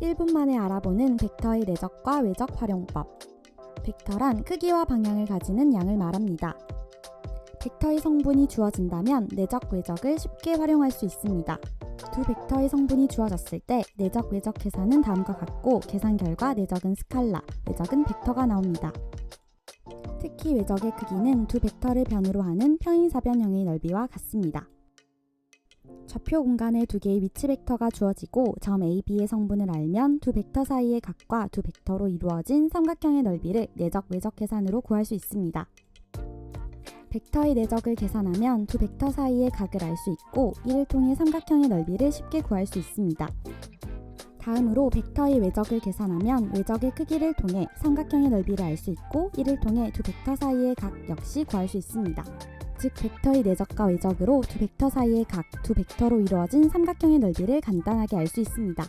1분 만에 알아보는 벡터의 내적과 외적 활용법. 벡터란 크기와 방향을 가지는 양을 말합니다. 벡터의 성분이 주어진다면 내적, 외적을 쉽게 활용할 수 있습니다. 두 벡터의 성분이 주어졌을 때 내적, 외적 계산은 다음과 같고 계산 결과 내적은 스칼라, 외적은 벡터가 나옵니다. 특히 외적의 크기는 두 벡터를 변으로 하는 평행사변형의 넓이와 같습니다. 좌표 공간에 두 개의 위치 벡터가 주어지고 점 A, B의 성분을 알면 두 벡터 사이의 각과 두 벡터로 이루어진 삼각형의 넓이를 내적, 외적 계산으로 구할 수 있습니다. 벡터의 내적을 계산하면 두 벡터 사이의 각을 알 수 있고 이를 통해 삼각형의 넓이를 쉽게 구할 수 있습니다. 다음으로 벡터의 외적을 계산하면 외적의 크기를 통해 삼각형의 넓이를 알 수 있고 이를 통해 두 벡터 사이의 각 역시 구할 수 있습니다. 즉 벡터의 내적과 외적으로 두 벡터 사이의 각 두 벡터로 이루어진 삼각형의 넓이를 간단하게 알 수 있습니다.